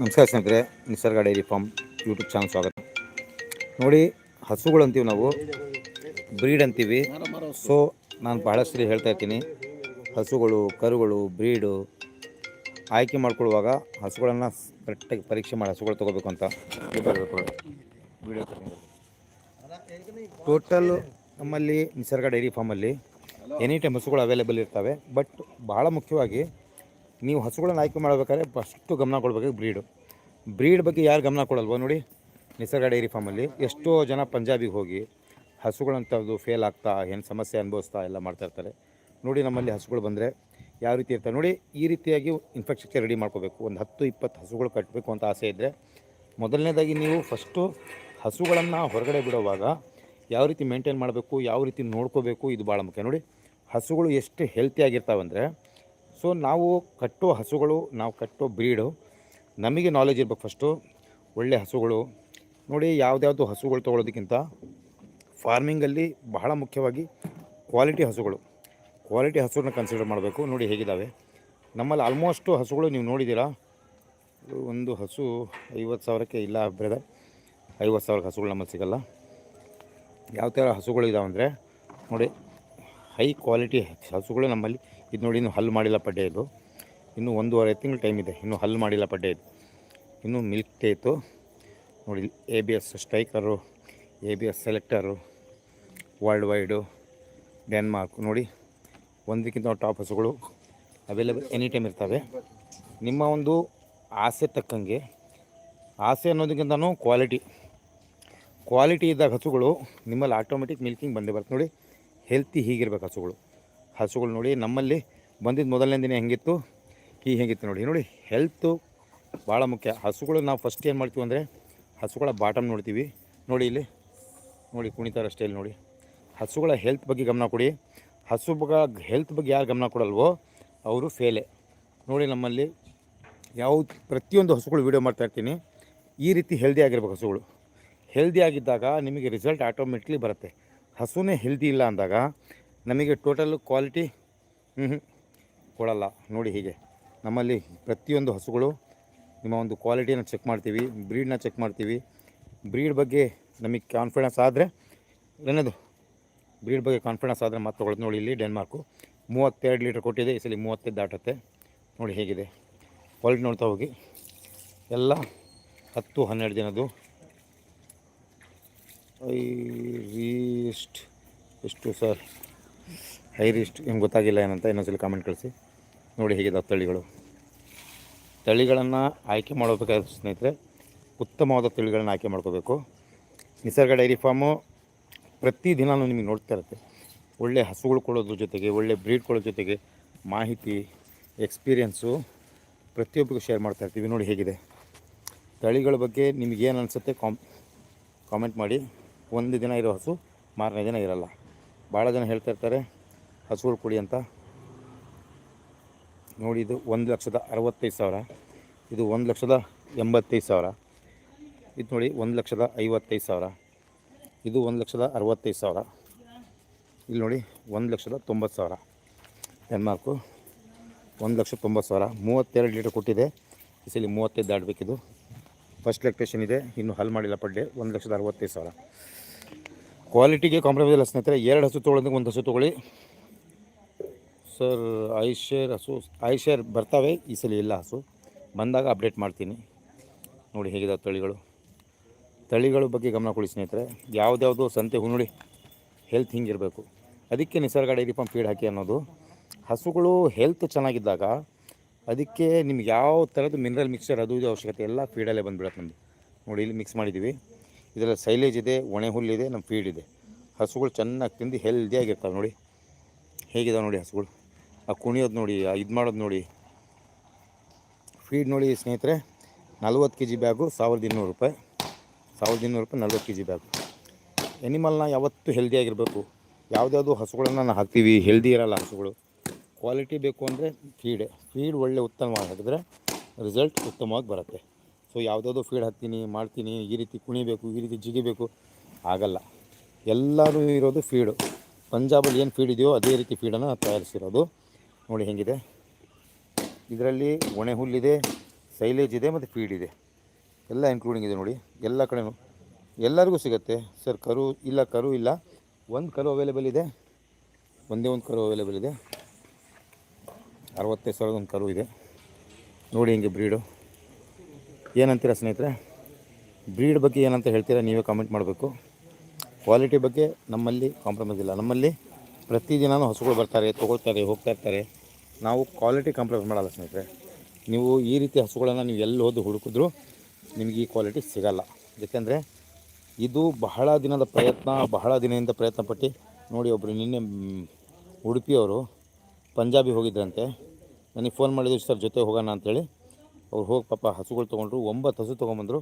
ನಮಸ್ಕಾರ ಸ್ನೇಹಿತರೆ, Nisarga dairy farm YouTube channel ಸ್ವಾಗತ. ನೋಡಿ, ಹಸುಗಳು ಅಂತೀವಿ ನಾವು, ಬ್ರೀಡ್ ಅಂತೀವಿ. ಸೊ ನಾನು ಬಹಳಷ್ಟು ಹೇಳ್ತಾ ಇರ್ತೀನಿ, ಹಸುಗಳು, ಕರುಗಳು, ಬ್ರೀಡು, ಆಯ್ಕೆ ಮಾಡ್ಕೊಳ್ಳುವಾಗ ಹಸುಗಳನ್ನು ಕರೆಕ್ಟಾಗಿ ಪರೀಕ್ಷೆ ಮಾಡಿ ಹಸುಗಳು ತೊಗೋಬೇಕು ಅಂತ ಟೋಟಲ್ ನಮ್ಮಲ್ಲಿ ನಿಸರ್ಗ ಡೈರಿ ಫಾರ್ಮಲ್ಲಿ ಎನಿ ಟೈಮ್ ಹಸುಗಳು ಅವೈಲೇಬಲ್ ಇರ್ತವೆ ಬಟ್ ಭಾಳ ಮುಖ್ಯವಾಗಿ ನೀವು ಹಸುಗಳನ್ನು ಆಯ್ಕೆ ಮಾಡಬೇಕಾದ್ರೆ ಫಸ್ಟು ಗಮನ ಕೊಡಬೇಕು ಬ್ರೀಡು. ಬ್ರೀಡ್ ಬಗ್ಗೆ ಯಾರು ಗಮನ ಕೊಡಲ್ವ ನೋಡಿ? ನಿಸರ್ಗ ಡೈರಿ ಫಾರ್ಮಲ್ಲಿ ಎಷ್ಟೋ ಜನ ಪಂಜಾಬಿಗೆ ಹೋಗಿ ಹಸುಗಳಂಥದ್ದು ಫೇಲ್ ಆಗ್ತಾ, ಏನು ಸಮಸ್ಯೆ ಅನುಭವಿಸ್ತಾ ಎಲ್ಲ ಮಾಡ್ತಾ ಇರ್ತಾರೆ. ನೋಡಿ ನಮ್ಮಲ್ಲಿ ಹಸುಗಳು ಬಂದರೆ ಯಾವ ರೀತಿ ಇರ್ತಾರೆ ನೋಡಿ, ಈ ರೀತಿಯಾಗಿ ಇನ್ಫೆಕ್ಷನ್ಗೆ ರೆಡಿ ಮಾಡ್ಕೋಬೇಕು. ಒಂದು ಹತ್ತು, ಇಪ್ಪತ್ತು ಹಸುಗಳು ಕಟ್ಟಬೇಕು ಅಂತ ಆಸೆ ಇದ್ದರೆ ಮೊದಲನೇದಾಗಿ ನೀವು ಫಸ್ಟು ಹಸುಗಳನ್ನು ಹೊರಗಡೆ ಬಿಡುವಾಗ ಯಾವ ರೀತಿ ಮೇಂಟೈನ್ ಮಾಡಬೇಕು, ಯಾವ ರೀತಿ ನೋಡ್ಕೋಬೇಕು, ಇದು ಭಾಳ ಮುಖ್ಯ. ನೋಡಿ, ಹಸುಗಳು ಎಷ್ಟು ಹೆಲ್ತಿಯಾಗಿರ್ತಾವಂದರೆ ಸೊ ನಾವು ಕಟ್ಟೋ ಹಸುಗಳು, ನಾವು ಕಟ್ಟೋ ಬ್ರೀಡು ನಮಗೆ ನಾಲೆಜ್ ಇರ್ಬೇಕು ಫಸ್ಟು ಒಳ್ಳೆ ಹಸುಗಳು. ನೋಡಿ, ಯಾವುದ್ಯಾವುದು ಹಸುಗಳು ತೊಗೊಳೋದಕ್ಕಿಂತ ಫಾರ್ಮಿಂಗಲ್ಲಿ ಬಹಳ ಮುಖ್ಯವಾಗಿ ಕ್ವಾಲಿಟಿ ಹಸುಗಳು. ಕ್ವಾಲಿಟಿ ಹಸುಗಳನ್ನ ಕನ್ಸಿಡರ್ ಮಾಡಬೇಕು. ನೋಡಿ ಹೇಗಿದ್ದಾವೆ ನಮ್ಮಲ್ಲಿ ಆಲ್ಮೋಸ್ಟು ಹಸುಗಳು ನೀವು ನೋಡಿದ್ದೀರಾ? ಒಂದು ಹಸು ಐವತ್ತು ಸಾವಿರಕ್ಕೆ ಇಲ್ಲ ಬ್ರದರ್ ಐವತ್ತು ಸಾವಿರಕ್ಕೆ ಹಸುಗಳು ನಮ್ಮಲ್ಲಿ ಸಿಗಲ್ಲ. ಯಾವ ಥರ ಹಸುಗಳು ಇದಾವೆ ಅಂದರೆ ನೋಡಿ ಹೈ ಕ್ವಾಲಿಟಿ ಹಸುಗಳು ನಮ್ಮಲ್ಲಿ. ಇದು ನೋಡಿ, ಇನ್ನು ಹಲ್ಲು ಮಾಡಿಲ್ಲ ಪಡ್ಡೆ ಇದು. ಇನ್ನೂ ಒಂದೂವರೆ ತಿಂಗಳು ಟೈಮ್ ಇದೆ. ಇನ್ನೂ ಹಲ್ಲು ಮಾಡಿಲ್ಲ ಪಡ್ಡೆ ಇದು. ಇನ್ನೂ ಮಿಲ್ಕ್ ಟೇತು ನೋಡಿ A B S striker A B S selector worldwide Denmark ನೋಡಿ, ಒಂದಕ್ಕಿಂತ ಟಾಪ್ ಹಸುಗಳು ಅವೈಲೇಬಲ್ ಎನಿ ಟೈಮ್ ಇರ್ತವೆ. ನಿಮ್ಮ ಒಂದು ಆಸೆ ತಕ್ಕಂಗೆ, ಆಸೆ ಅನ್ನೋದಕ್ಕಿಂತನೂ ಕ್ವಾಲಿಟಿ ಕ್ವಾಲಿಟಿ ಇದ್ದಾಗ ಹಸುಗಳು ನಿಮ್ಮಲ್ಲಿ ಆಟೋಮೆಟಿಕ್ ಮಿಲ್ಕಿಂಗ್ ಬಂದೇ ಬರ್ತದೆ ನೋಡಿ ಹೆಲ್ತಿ ಹೀಗಿರ್ಬೇಕು ಹಸುಗಳು. ಹಸುಗಳು ನೋಡಿ ನಮ್ಮಲ್ಲಿ ಬಂದಿದ್ದು ಮೊದಲನೇ ದಿನ ಹೆಂಗಿತ್ತು ಕೀ ಹೆಂಗಿತ್ತು ನೋಡಿ. ನೋಡಿ ಹೆಲ್ತು ಭಾಳ ಮುಖ್ಯ. ಹಸುಗಳು ನಾವು ಫಸ್ಟ್ ಏನು ಮಾಡ್ತೀವಿ ಅಂದರೆ ಹಸುಗಳ ಬಾಟಮ್ ನೋಡ್ತೀವಿ. ನೋಡಿ ಇಲ್ಲಿ, ನೋಡಿ ಕುಣಿತಾರ ಸ್ಟೈಲ್ ನೋಡಿ. ಹಸುಗಳ ಹೆಲ್ತ್ ಬಗ್ಗೆ ಗಮನ ಕೊಡಿ. ಹಸು ಬಗ್ಗೆ ಹೆಲ್ತ್ ಬಗ್ಗೆ ಯಾರು ಗಮನ ಕೊಡಲ್ವೋ ಅವರು ಫೇಲೆ ನೋಡಿ ನಮ್ಮಲ್ಲಿ ಯಾವ ಪ್ರತಿಯೊಂದು ಹಸುಗಳು ವೀಡಿಯೋ ಮಾಡ್ತಾ ಇರ್ತೀನಿ. ಈ ರೀತಿ ಹೆಲ್ದಿ ಆಗಿರ್ಬೇಕು ಹಸುಗಳು. ಹೆಲ್ದಿ ಆಗಿದ್ದಾಗ ನಿಮಗೆ ರಿಸಲ್ಟ್ ಆಟೋಮೆಟಿಕ್ಲಿ ಬರುತ್ತೆ. ಹಸುನೇ ಹೆಲ್ದಿ ಇಲ್ಲ ಅಂದಾಗ ನಮಗೆ ಟೋಟಲ್ ಕ್ವಾಲಿಟಿ ಕೊಡಲ್ಲ. ನೋಡಿ ಹೀಗೆ. ನಮ್ಮಲ್ಲಿ ಪ್ರತಿಯೊಂದು ಹಸುಗಳು ನಿಮ್ಮ ಒಂದು ಕ್ವಾಲಿಟಿನ ಚೆಕ್ ಮಾಡ್ತೀವಿ ಬ್ರೀಡ್ನ ಚೆಕ್ ಮಾಡ್ತೀವಿ. ಬ್ರೀಡ್ ಬಗ್ಗೆ ನಮಗೆ ಕಾನ್ಫಿಡೆನ್ಸ್ ಆದರೆ ಏನದು? ಬ್ರೀಡ್ ಬಗ್ಗೆ ಕಾನ್ಫಿಡೆನ್ಸ್ ಆದರೆ ಮತ್ತೆ ತೊಗೊಳ್ಳೋದು ನೋಡಿ ಇಲ್ಲಿ ಡೆನ್ಮಾರ್ಕು ಮೂವತ್ತೆರಡು ಲೀಟ್ರ್ ಕೊಟ್ಟಿದೆ. ಈ ಸಲ ಮೂವತ್ತೈದು ದಾಟುತ್ತೆ. ನೋಡಿ ಹೇಗಿದೆ. ಕ್ವಾಲಿಟಿ ನೋಡ್ತಾ ಹೋಗಿ. ಎಲ್ಲ ಹತ್ತು ಹನ್ನೆರಡು ದಿನದ್ದು. ಐ ರೀಸ್ಟ್ ಎಷ್ಟು ಸರ್ ಹೈ ರಿಸ್ಟ್ ನಿಮ್ಗೆ ಗೊತ್ತಾಗಿಲ್ಲ ಏನಂತ ಇನ್ನೊಂದ್ಸಲ ಕಾಮೆಂಟ್ ಕಳಿಸಿ. ನೋಡಿ ಹೇಗಿದೆ ತಳಿಗಳು. ತಳಿಗಳನ್ನು ಆಯ್ಕೆ ಮಾಡಬೇಕಾದ ಸ್ನೇಹಿತರೆ. ಉತ್ತಮವಾದ ತಳಿಗಳನ್ನು ಆಯ್ಕೆ ಮಾಡ್ಕೋಬೇಕು. ನಿಸರ್ಗ ಡೈರಿ ಫಾರ್ಮು ಪ್ರತಿದಿನವೂ ನಿಮಗೆ ನೋಡ್ತಾ ಇರುತ್ತೆ. ಒಳ್ಳೆ ಹಸುಗಳು ಕೊಡೋದ್ರ ಜೊತೆಗೆ, ಒಳ್ಳೆ ಬ್ರೀಡ್ ಕೊಡೋದ್ರ ಜೊತೆಗೆ ಮಾಹಿತಿ, ಎಕ್ಸ್ಪೀರಿಯೆನ್ಸು ಪ್ರತಿಯೊಬ್ಬರಿಗೂ ಶೇರ್ ಮಾಡ್ತಾ ಇರ್ತೀವಿ. ನೋಡಿ ಹೇಗಿದೆ. ತಳಿಗಳ ಬಗ್ಗೆ ನಿಮಗೇನು ಅನಿಸುತ್ತೆ ಕಾಮ್ ಕಾಮೆಂಟ್ ಮಾಡಿ. ಒಂದು ದಿನ ಇರೋ ಹಸು ಮಾರನೇ ದಿನ ಇರಲ್ಲ. ಭಾಳ ಜನ ಹೇಳ್ತಾ ಇರ್ತಾರೆ, ಹಸುಗಳು ಕೊಡಿ ಅಂತ. ನೋಡಿ, ಇದು ಒಂದು ಲಕ್ಷದ ಅರವತ್ತೈದು ಸಾವಿರ. ಇದು ಒಂದು ಲಕ್ಷದ ಎಂಬತ್ತೈದು ಸಾವಿರ. ಇದು ನೋಡಿ, ಒಂದು ಲಕ್ಷದ ಐವತ್ತೈದು ಸಾವಿರ. ಇದು ಒಂದು ಲಕ್ಷದ ಅರವತ್ತೈದು ಸಾವಿರ. ಇಲ್ಲಿ ನೋಡಿ, ಒಂದು ಲಕ್ಷದ ತೊಂಬತ್ತು ಸಾವಿರ. ಡೆನ್ಮಾರ್ಕು ಒಂದು ಲಕ್ಷ ತೊಂಬತ್ತು ಸಾವಿರ. ಮೂವತ್ತೆರಡು ಲೀಟ್ರ್ ಕೊಟ್ಟಿದೆ. ಈ ಸಲ ಮೂವತ್ತೈದು ದಾಟಬೇಕಿದು. ಫಸ್ಟ್ ಲೆಕ್ಟೇಷನ್ ಇದೆ. ಇನ್ನು ಹಲ್ ಮಾಡಿಲ್ಲ ಪಡ್ಡೆ ಒಂದು ಲಕ್ಷದ ಅರವತ್ತೈದು ಸಾವಿರ. ಕ್ವಾಲಿಟಿಗೆ ಕಾಂಪ್ರಮೈಸ್ ಇಲ್ಲ ಸ್ನೇಹಿತರೆ, ಎರಡು ಹಸು ತೊಗೊಳೋದಕ್ಕೆ ಒಂದು ಹಸು ತೊಗೊಳ್ಳಿ. ಸರ್, ಐ ಶೇರ್ ಹಸು, ಐ ಶೇರ್ ಬರ್ತವೆ, ಈ ಸಲ ಇಲ್ಲ ಹಸು. ಬಂದಾಗ ಅಪ್ಡೇಟ್ ಮಾಡ್ತೀನಿ. ನೋಡಿ ಹೇಗಿದೆ ತಳಿಗಳು. ತಳಿಗಳ ಬಗ್ಗೆ ಗಮನ ಕೊಡಿ ಸ್ನೇಹಿತರೆ, ಯಾವುದ್ಯಾವುದು ಸಂತೆ ಹೂ ನೋಡಿ ಹೆಲ್ತ್ ಹಿಂಗಿರಬೇಕು ಅದಕ್ಕೆ ನಿಸರ್ಗ ಡೈರಿ ಪಂಪ್ ಫೀಡ್ ಹಾಕಿ ಅನ್ನೋದು. ಹಸುಗಳು ಹೆಲ್ತ್ ಚೆನ್ನಾಗಿದ್ದಾಗ ಅದಕ್ಕೆ ನಿಮ್ಗೆ ಯಾವ ಥರದ್ದು ಮಿನರಲ್ ಮಿಕ್ಸ್ಚರ್ ಅದು ಇದು ಅವಶ್ಯಕತೆ, ಎಲ್ಲ ಫೀಡಲ್ಲೇ ಬಂದುಬಿಡತ್ತೆ ನಮ್ಮದು ನೋಡಿ ಇಲ್ಲಿ ಮಿಕ್ಸ್ ಮಾಡಿದ್ದೀವಿ ಇದರಲ್ಲಿ ಸೈಲೇಜ್ ಇದೆ, ಒಣೆ ಹುಲ್ಲಿದೆ ನಮ್ಮ ಫೀಡ್ ಇದೆ. ಹಸುಗಳು ಚೆನ್ನಾಗಿ ತಿಂದು ಹೆಲ್ದಿಯಾಗಿರ್ತಾವೆ ನೋಡಿ. ಹೇಗಿದಾವೆ ನೋಡಿ ಹಸುಗಳು? ಆ ಕುಣಿಯೋದು ನೋಡಿ, ಆ ಇದು ಮಾಡೋದು ನೋಡಿ. ಫೀಡ್ ನೋಡಿ ಸ್ನೇಹಿತರೆ, ನಲ್ವತ್ತು ಕೆ ಜಿ ಬ್ಯಾಗು ಸಾವಿರದ ಇನ್ನೂರು ರೂಪಾಯಿ. ಸಾವಿರದ ಇನ್ನೂರು ರೂಪಾಯಿ, ನಲ್ವತ್ತು ಕೆ ಜಿ ಬ್ಯಾಗು ಎನಿಮಲ್ನ ಯಾವತ್ತೂ ಹೆಲ್ದಿಯಾಗಿರಬೇಕು ಯಾವುದ್ಯಾವುದು ಹಸುಗಳನ್ನು ನಾವು ಹಾಕ್ತೀವಿ ಹೆಲ್ದಿ ಇರಲ್ಲ ಹಸುಗಳು. ಕ್ವಾಲಿಟಿ ಬೇಕು ಅಂದರೆ ಫೀಡ್ ಫೀಡ್ ಒಳ್ಳೆ ಉತ್ತಮವಾಗಿ ಹಾಕಿದ್ರೆ ರಿಸಲ್ಟ್ ಉತ್ತಮವಾಗಿ ಬರುತ್ತೆ. ಸೊ ಯಾವುದಾದ್ರು ಫೀಡ್ ಹಾಕ್ತೀನಿ ಮಾಡ್ತೀನಿ, ಈ ರೀತಿ ಕುಣಿಬೇಕು, ಈ ರೀತಿ ಜಿಗಿಬೇಕು, ಆಗಲ್ಲ. ಎಲ್ಲರೂ ಇರೋದು ಫೀಡು ಪಂಜಾಬಲ್ಲಿ ಏನು ಫೀಡ್ ಇದೆಯೋ ಅದೇ ರೀತಿ ಫೀಡನ್ನು ತಯಾರಿಸಿರೋದು. ನೋಡಿ ಹೇಗಿದೆ. ಇದರಲ್ಲಿ ಒಣೆ ಹುಲ್ಲಿದೆ ಸೈಲೇಜ್ ಇದೆ ಮತ್ತು ಫೀಡ್ ಇದೆ. ಎಲ್ಲ ಇನ್ಕ್ಲೂಡಿಂಗ್ ಇದೆ ನೋಡಿ. ಎಲ್ಲ ಕಡೆನೂ. ಎಲ್ಲರಿಗೂ ಸಿಗುತ್ತೆ. ಸರ್ ಕರು ಇಲ್ಲ ಕರು ಇಲ್ಲ. ಒಂದು ಕರು ಅವೈಲೇಬಲ್ ಇದೆ. ಒಂದೇ ಒಂದು ಕರು ಅವೈಲೇಬಲ್ ಇದೆ. ಅರವತ್ತೈದು ಸಾವಿರದ ಒಂದು ಕರು ಇದೆ. ನೋಡಿ ಹಿಂಗೆ ಬ್ರೀಡು ಏನಂತೀರ ಸ್ನೇಹಿತರೆ? ಬ್ರೀಡ್ ಬಗ್ಗೆ ಏನಂತ ಹೇಳ್ತೀರಾ ನೀವೇ ಕಾಮೆಂಟ್ ಮಾಡಬೇಕು. ಕ್ವಾಲಿಟಿ ಬಗ್ಗೆ ನಮ್ಮಲ್ಲಿ ಕಾಂಪ್ರಮೈಸ್ ಇಲ್ಲ. ನಮ್ಮಲ್ಲಿ ಪ್ರತಿದಿನವೂ ಹಸುಗಳು ಬರ್ತಾರೆ, ತೊಗೊಳ್ತಾರೆ, ಹೋಗ್ತಾ ಇರ್ತಾರೆ. ನಾವು ಕ್ವಾಲಿಟಿ ಕಾಂಪ್ರಮೈಸ್ ಮಾಡಲ್ಲ ಸ್ನೇಹಿತರೆ. ನೀವು ಈ ರೀತಿ ಹಸುಗಳನ್ನು ನೀವು ಎಲ್ಲಿ ಹೋದು ಹುಡುಕಿದ್ರು ನಿಮಗೆ ಈ ಕ್ವಾಲಿಟಿ ಸಿಗಲ್ಲ. ಯಾಕೆಂದರೆ ಇದು ಬಹಳ ದಿನದ ಪ್ರಯತ್ನ, ಬಹಳ ದಿನದಿಂದ ಪ್ರಯತ್ನ ಪಟ್ಟು ನೋಡಿ ಒಬ್ಬರು ನಿನ್ನೆ ಉಡುಪಿಯವರು ಪಂಜಾಬಿ ಹೋಗಿದ್ರಂತೆ. ನನಗೆ ಫೋನ್ ಮಾಡಿದ್ರು, ಸರ್ ಜೊತೆ ಹೋಗೋಣ ಅಂತೇಳಿ. ಅವ್ರು ಹೋಗಿ ಪಾಪ ಹಸುಗಳು ತೊಗೊಂಡ್ರು, ಒಂಬತ್ತು ಹಸು ತೊಗೊಂಬಂದರು.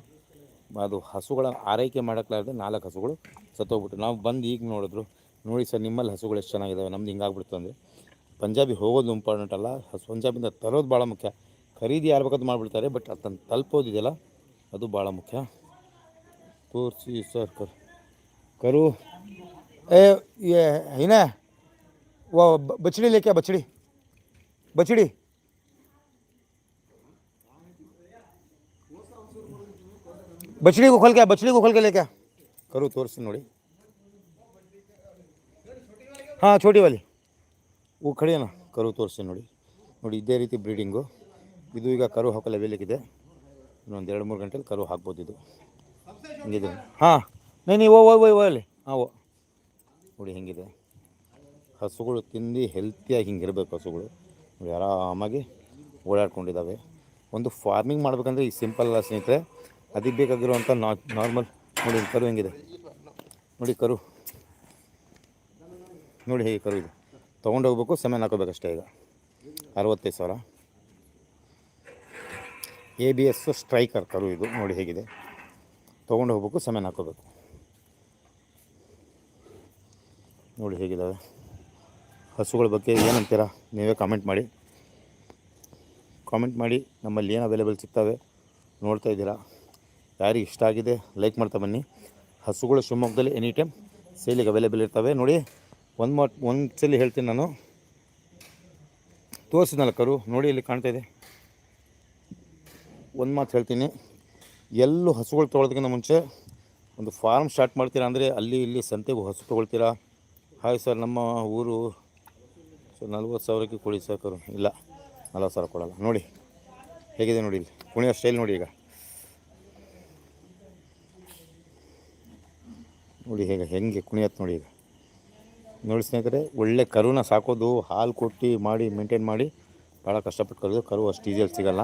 ಅದು ಹಸುಗಳ ಆರೈಕೆ ಮಾಡೋಕ್ಲಾರ್ದೆ ನಾಲ್ಕು ಹಸುಗಳು ಸತ್ತೋಗ್ಬಿಟ್ಟು ನಾವು ಬಂದು ಈಗ ನೋಡಿದ್ರು, ನೋಡಿ ಸರ್ ನಿಮ್ಮಲ್ಲಿ ಹಸುಗಳು ಎಷ್ಟು ಚೆನ್ನಾಗಿದ್ದಾವೆ ನಮ್ದು ಹಿಂಗಾಗ್ಬಿಡ್ತು ಅಂದರೆ. ಪಂಜಾಬಿ ಹೋಗೋದು ಇಂಪಾರ್ಟೆಂಟ್ ಅಲ್ಲ, ಹಸು, ಪಂಜಾಬಿಂದ ತರೋದು ಭಾಳ ಮುಖ್ಯ. ಖರೀದಿ ಯಾರ್ಬೇಕಂತ ಮಾಡಿಬಿಡ್ತಾರೆ, ಬಟ್ ಅದನ್ನು ತಲುಪೋದಿದೆಯಲ್ಲ ಅದು ಭಾಳ ಮುಖ್ಯ. ತೋರಿಸಿ ಸರ್ ಕರು ಕರು. ಏ ಏನೇ ಓ ಬಚ್ಚಡಿ ಲೇಖ ಬಚಡಿ ಬಚಡಿ ಬಚ್ಚಡಿಗೆ ಹೊಲ್ಕ ಕ್ಯಾ ಬಚ್ಚಡಿಗೆ ಕರು ತೋರಿಸ್ತೀನಿ ನೋಡಿ ಹಾಂ ಚೋಟಿ ವಾಲಿ ಹೂ ಕಡಿಯೋಣ ಕರು ತೋರಿಸ್ತೀನಿ ನೋಡಿ ನೋಡಿ ಇದೇ ರೀತಿ ಬ್ರೀಡಿಂಗು ಇದು ಈಗ ಕರು ಹಾಕೋ ಲೆವೆಲಿಕ್ಕಿದೆ ಇನ್ನೊಂದು ಎರಡು ಮೂರು ಗಂಟೆಲಿ ಕರು ಹಾಕ್ಬೋದು ಇದು ಹಿಂಗಿದೆ ಹಾಂ ನೀನು ಓ ಓ ಓ ಅಲ್ಲಿ ಹಾಂ ಓ ನೋಡಿ ಹಿಂಗಿದೆ ಹಸುಗಳು ತಿಂದು ಹೆಲ್ತಿಯಾಗಿ ಹಿಂಗಿರಬೇಕು ಹಸುಗಳು. ನೋಡಿ, ಆರಾಮಾಗಿ ಓಡಾಡ್ಕೊಂಡಿದ್ದಾವೆ ಒಂದು ಫಾರ್ಮಿಂಗ್ ಮಾಡಬೇಕಂದ್ರೆ ಈ ಸಿಂಪಲ್ ಸ್ನೇಹಿತರೆ. ಅದಕ್ಕೆ ಬೇಕಾಗಿರುವಂಥ ನಾರ್ಮಲ್ ನೋಡಿ ಕರು ಹೆಂಗಿದೆ. ನೋಡಿ ಕರು. ನೋಡಿ ಹೇಗೆ ಕರು ಇದೆ. ತೊಗೊಂಡೋಗ್ಬೇಕು ಸಮೇನ್ ಹಾಕೋಬೇಕಷ್ಟೇ ಈಗ. ಅರವತ್ತೈದು ಸಾವಿರ. ಎ ಬಿ ಎಸ್ ಸ್ಟ್ರೈಕರ್ ಕರು ಇದು, ನೋಡಿ ಹೇಗಿದೆ. ತೊಗೊಂಡು ಹೋಗ್ಬೇಕು ಸಮಯ ಹಾಕೋಬೇಕು. ನೋಡಿ ಹೇಗಿದ್ದಾವೆ ಹಸುಗಳ ಬಗ್ಗೆ ಏನಂತೀರಾ, ನೀವೇ ಕಾಮೆಂಟ್ ಮಾಡಿ. ಕಾಮೆಂಟ್ ಮಾಡಿ, ನಮ್ಮಲ್ಲಿ ಏನು ಅವೈಲೇಬಲ್ ಸಿಗ್ತವೆ ನೋಡ್ತಾ ಇದ್ದೀರಾ. ಯಾರಿಗೆ ಇಷ್ಟ ಆಗಿದೆ. ಲೈಕ್ ಮಾಡ್ತಾ ಬನ್ನಿ. ಹಸುಗಳು ಶಿವಮೊಗ್ಗದಲ್ಲಿ ಎನಿ ಟೈಮ್ ಸೇಲಿಗೆ ಅವೈಲೇಬಲ್ ಇರ್ತವೆ. ನೋಡಿ, ಒಂದು ಮಾತು ಒಂದು ಸಲ ಹೇಳ್ತೀನಿ ನಾನು. ತೋರಿಸಿದ್ನಲ್ಲ ಕರು ನೋಡಿ ಇಲ್ಲಿ ಕಾಣ್ತಾ ಇದೆ. ಒಂದು ಮಾತು ಹೇಳ್ತೀನಿ. ಎಲ್ಲೂ ಹಸುಗಳು ತೊಗೊಳೋದಕ್ಕಿಂತ ಮುಂಚೆ ಒಂದು ಫಾರ್ಮ್ ಸ್ಟಾರ್ಟ್ ಮಾಡ್ತೀರಾ ಅಂದರೆ ಅಲ್ಲಿ ಇಲ್ಲಿ ಸಂತೆಗೂ ಹಸು ತೊಗೊಳ್ತೀರಾ? ಹಾಯ್ ಸರ್ ನಮ್ಮ ಊರು ಸರ್ ನಲ್ವತ್ತು ಸಾವಿರಕ್ಕೆ ಕೊಡಿ ಸರ್ ಕರು ಇಲ್ಲ, ನಲ್ವತ್ತು ಸಾವಿರ ಕೊಡೋಲ್ಲ. ನೋಡಿ, ಹೇಗಿದೆ ನೋಡಿ ಇಲ್ಲಿ. ಕುಣಿಯೋ ಸ್ಟೈಲ್ ನೋಡಿ ಈಗ. ನೋಡಿ ಹೇಗೆ ಹೆಂಗೆ ಕುಣಿಯತ್ತೆ ನೋಡಿ ಈಗ. ನೋಡಿ ಸ್ನೇಹಿತರೆ, ಒಳ್ಳೆ ಕರುನ ಸಾಕೋದು, ಹಾಲು ಕೊಟ್ಟು ಮಾಡಿ ಮೇಂಟೈನ್ ಮಾಡಿ ಭಾಳ ಕಷ್ಟಪಟ್ಟು ಕರೆದು, ಕರು ಅಷ್ಟು ಈಸಿಯಲ್ಲಿ ಸಿಗಲ್ಲ.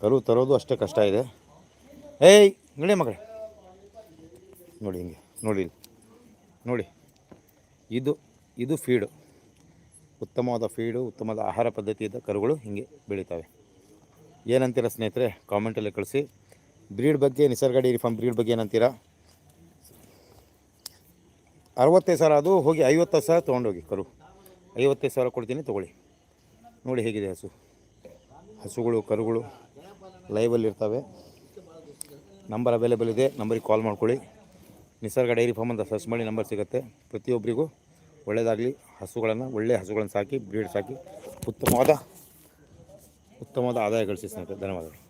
ಕರು ತರೋದು ಅಷ್ಟೇ ಕಷ್ಟ ಇದೆ. ಏಯ್, ನೋಡಿ ಮಗಳೇ. ನೋಡಿ ಹಿಂಗೆ, ನೋಡಿ. ನೋಡಿ, ಇದು ಇದು ಫೀಡು ಉತ್ತಮವಾದ ಫೀಡು ಉತ್ತಮವಾದ ಆಹಾರ ಪದ್ಧತಿಯಿಂದ ಕರುಗಳು ಹಿಂಗೆ ಬೆಳೀತವೆ. ಏನಂತೀರ ಸ್ನೇಹಿತರೆ ಕಾಮೆಂಟಲ್ಲಿ ಕಳಿಸಿ. ಬ್ರೀಡ್ ಬಗ್ಗೆ, ನಿಸರ್ಗ ಡೈರಿ ಫಾರ್ಮ್ ಬ್ರೀಡ್ ಬಗ್ಗೆ ಏನಂತೀರಾ? ಅರವತ್ತೈದು ಸಾವಿರ ಅದು, ಹೋಗಿ ಐವತ್ತು ಸಾವಿರ ತೊಗೊಂಡೋಗಿ ಕರು. ಐವತ್ತೈದು ಸಾವಿರ ಕೊಡ್ತೀನಿ, ತೊಗೊಳ್ಳಿ. ನೋಡಿ ಹೇಗಿದೆ ಹಸು. ಹಸುಗಳು, ಕರುಗಳು ಲೈವಲ್ಲಿ ಇರ್ತವೆ. ನಂಬರ್ ಅವೈಲೇಬಲ್ ಇದೆ ನಂಬರಿಗೆ ಕಾಲ್ ಮಾಡ್ಕೊಳ್ಳಿ. ನಿಸರ್ಗ ಡೈರಿ ಫಾರ್ಮ್ ಅಂತ ಸರ್ಚ್ ಮಾಡಿ ನಂಬರ್ ಸಿಗುತ್ತೆ. ಪ್ರತಿಯೊಬ್ಬರಿಗೂ ಒಳ್ಳೆಯದಾಗಲಿ ಹಸುಗಳನ್ನು ಒಳ್ಳೆಯ ಹಸುಗಳನ್ನು ಸಾಕಿ ಬ್ರೀಡ್ ಸಾಕಿ. ಉತ್ತಮವಾದ ಉತ್ತಮವಾದ ಆದಾಯ ಗಳಿಸಿ ಸ್ನೇಹಿತರೆ, ಧನ್ಯವಾದಗಳು.